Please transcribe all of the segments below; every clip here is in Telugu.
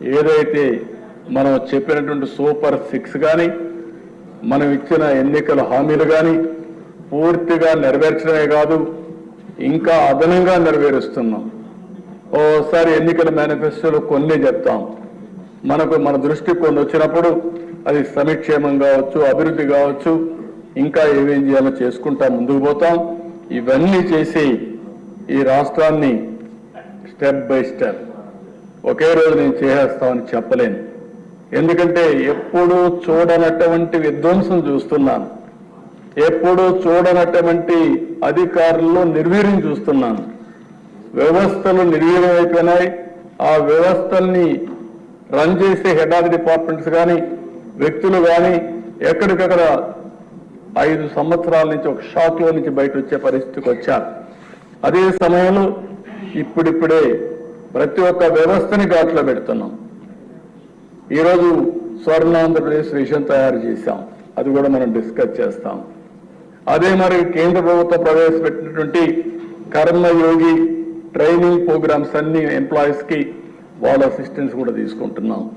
ఏదైతే మనం చెప్పినటువంటి సూపర్ సిక్స్ కానీ మనం ఇచ్చిన ఎన్నికల హామీలు కానీ పూర్తిగా నెరవేర్చడమే కాదు ఇంకా అదనంగా నెరవేరుస్తున్నాం. ఓసారి ఎన్నికల మేనిఫెస్టోలో కొన్ని చెప్తాం. మనకు మన దృష్టి కొన్ని వచ్చినప్పుడు అది సమిక్షేమం కావచ్చు అభివృద్ధి కావచ్చు ఇంకా ఏమేం చేయాలో చేసుకుంటా ముందుకు పోతాం. ఇవన్నీ చేసి ఈ రాష్ట్రాన్ని స్టెప్ బై స్టెప్ ఒకే రోజు నేను చేసేస్తామని చెప్పలేను. ఎందుకంటే ఎప్పుడూ చూడనటువంటి విధ్వంసం చూస్తున్నాను. ఎప్పుడూ చూడనటువంటి అధికారుల్లో నిర్వీర్యం చూస్తున్నాను. వ్యవస్థలు నిర్వీర్యం అయిపోయినాయి. ఆ వ్యవస్థల్ని రన్ చేసే హెడ్ ఆఫ్ డిపార్ట్మెంట్స్ కానీ వ్యక్తులు కానీ ఎక్కడికక్కడ ఐదు సంవత్సరాల నుంచి ఒక షాక్లో నుంచి బయట వచ్చే పరిస్థితికి వచ్చారు. అదే సమయంలో ఇప్పుడిప్పుడే ప్రతి ఒక్క వ్యవస్థని ఘాట్లో పెడుతున్నాం. ఈరోజు స్వర్ణ ఆంధ్రప్రదేశ్ విషయం తయారు చేశాం. అది కూడా మనం డిస్కస్ చేస్తాం. అదే మరి కేంద్ర ప్రభుత్వం ప్రవేశపెట్టినటువంటి కర్మయోగి ట్రైనింగ్ ప్రోగ్రామ్స్ అన్ని ఎంప్లాయీస్కి వాళ్ళ అసిస్టెన్స్ కూడా తీసుకుంటున్నాం.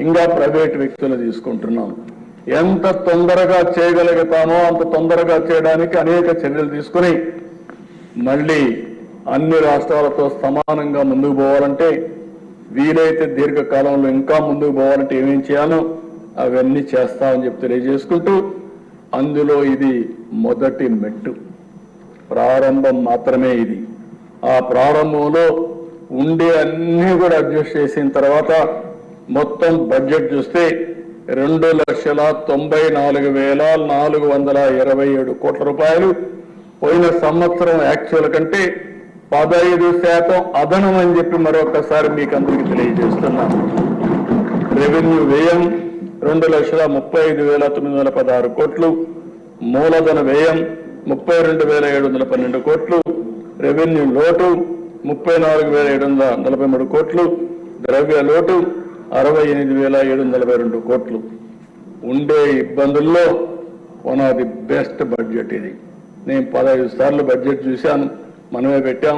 ఇంకా ప్రైవేట్ వ్యక్తులు తీసుకుంటున్నాం. ఎంత తొందరగా చేయగలుగుతామో అంత తొందరగా చేయడానికి అనేక చర్యలు తీసుకుని మళ్ళీ అన్ని రాష్ట్రాలతో సమానంగా ముందుకు పోవాలంటే వీలైతే దీర్ఘకాలంలో ఇంకా ముందుకు పోవాలంటే ఏమేం చేయాలో అవన్నీ చేస్తామని చెప్పి తెలియజేసుకుంటూ అందులో ఇది మొదటి మెట్టు. ప్రారంభం మాత్రమే ఇది. ఆ ప్రారంభంలో ఉండే అన్నీ కూడా అడ్జస్ట్ చేసిన తర్వాత మొత్తం బడ్జెట్ చూస్తే రెండు లక్షల తొంభై నాలుగు వేల నాలుగు వందల ఇరవై ఏడు కోట్ల రూపాయలు. పోయిన సంవత్సరం యాక్చువల్ కంటే పదహైదు శాతం అదనం అని చెప్పి మరొకసారి మీకు అందరికీ తెలియజేస్తున్నాం. రెవెన్యూ వ్యయం రెండు లక్షల ముప్పై ఐదు వేల తొమ్మిది వందల పదహారు కోట్లు మూలధన వ్యయం ముప్పై రెండు వేల ఏడు వందల పన్నెండు కోట్లు రెవెన్యూ లోటు ముప్పై నాలుగు వేల ఏడు వందల నలభై మూడు కోట్లు ద్రవ్య లోటు అరవై ఎనిమిది వేల ఏడు వందల నలభై రెండు కోట్లు. ఉండే ఇబ్బందుల్లో one of the best budget ఇది. నేను పదహైదు సార్లు బడ్జెట్ చూశాను. మనమే పెట్టాం.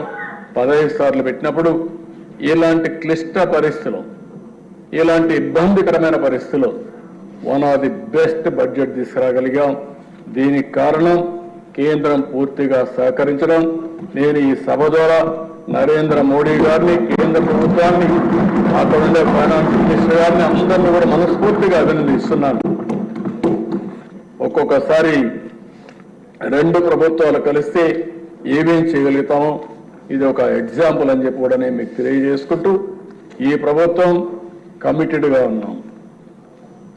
పదహైదు సార్లు పెట్టినప్పుడు ఇలాంటి క్లిష్ట పరిస్థితులు ఇలాంటి ఇబ్బందికరమైన పరిస్థితులు one of the best budget తీసుకురాగలిగాం. దీనికి కారణం కేంద్రం పూర్తిగా సహకరించడం. నేను ఈ సభ ద్వారా నరేంద్ర మోడీ గారిని కేంద్ర ప్రభుత్వాన్ని అక్కడ ఉండే ఫైనాన్స్ మినిస్టర్ గారిని అందరినీ కూడా మనస్ఫూర్తిగా అభినందిస్తున్నాను. ఒక్కొక్కసారి రెండు ప్రభుత్వాలు కలిస్తే ఏమేం చేయగలుగుతామో ఇది ఒక ఎగ్జాంపుల్ అని చెప్పి కూడా నేను మీకు తెలియజేసుకుంటూ ఈ ప్రభుత్వం కమిటెడ్గా ఉన్నాం.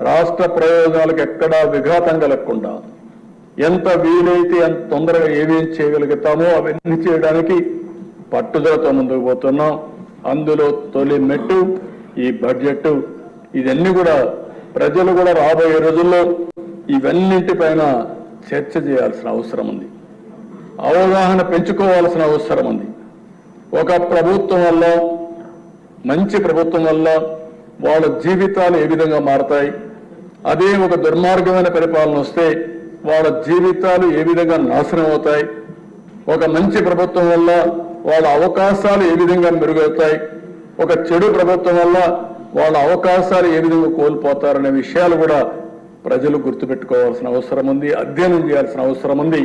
రాష్ట్ర ప్రయోజనాలకు ఎక్కడా విఘాతం కలగకుండా ఎంత వీలైతే ఎంత తొందరగా ఏమేం చేయగలుగుతామో అవన్నీ చేయడానికి పట్టుదలతో ముందుకు పోతున్నాం. అందులో తొలి మెట్టు ఈ బడ్జెట్ ఇవన్నీ కూడా ప్రజలు కూడా రాబోయే రోజుల్లో ఇవన్నింటిపైన చర్చ చేయాల్సిన అవసరం ఉంది. అవగాహన పెంచుకోవాల్సిన అవసరం ఉంది. ఒక ప్రభుత్వం వల్ల మంచి ప్రభుత్వం వల్ల వాళ్ళ జీవితాలు ఏ విధంగా మారతాయి అదే ఒక దుర్మార్గమైన పరిపాలన వస్తే వాళ్ళ జీవితాలు ఏ విధంగా నాశనం అవుతాయి ఒక మంచి ప్రభుత్వం వల్ల వాళ్ళ అవకాశాలు ఏ విధంగా మెరుగవుతాయి ఒక చెడు ప్రభుత్వం వల్ల వాళ్ళ అవకాశాలు ఏ విధంగా కోల్పోతారనే విషయాలు కూడా ప్రజలు గుర్తుపెట్టుకోవాల్సిన అవసరం ఉంది అధ్యయనం చేయాల్సిన అవసరం ఉంది.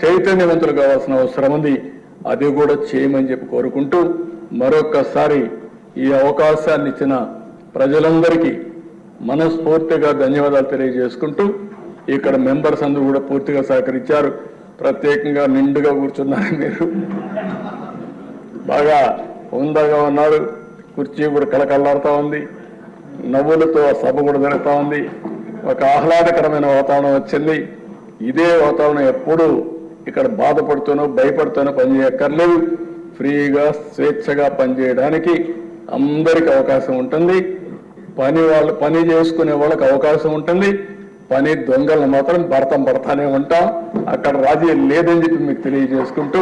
చైతన్యవంతులు కావాల్సిన అవసరం ఉంది. అది కూడా చేయమని చెప్పి కోరుకుంటూ మరొక్కసారి ఈ అవకాశాన్ని ఇచ్చిన ప్రజలందరికీ మనస్ఫూర్తిగా ధన్యవాదాలు తెలియజేసుకుంటూ ఇక్కడ మెంబర్స్ అందరూ కూడా పూర్తిగా సహకరించారు. ప్రత్యేకంగా నిండుగా కూర్చున్నారు మీరు. బాగా హుందాగా ఉన్నారు. కుర్చీ కూడా కలకల్లాడుతూ ఉంది. నవ్వులతో ఆ సభ కూడా జరుగుతూ ఉంది. ఒక ఆహ్లాదకరమైన వాతావరణం వచ్చింది. ఇదే వాతావరణం ఎప్పుడూ ఇక్కడ బాధపడుతూనో భయపడుతూనో పనిచేయక్కర్లేదు. ఫ్రీగా స్వేచ్ఛగా పనిచేయడానికి అందరికి అవకాశం ఉంటుంది. పని వాళ్ళు పని చేసుకునే వాళ్ళకి అవకాశం ఉంటుంది. పని దొంగలను మాత్రం భర్తం పడతానే ఉంటాం. అక్కడ రాజీ లేదని చెప్పి మీకు తెలియజేసుకుంటూ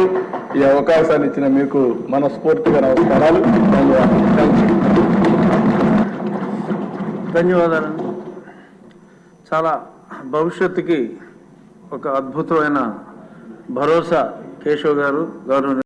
ఈ అవకాశాన్ని ఇచ్చిన మీకు మనస్ఫూర్తిగా నమస్కారాలు. ధన్యవాదాలు. ధన్యవాదాలు చాలా భవిష్యత్తుకి ఒక అద్భుతమైన భరోసా కేశవ్ గారు గౌరవ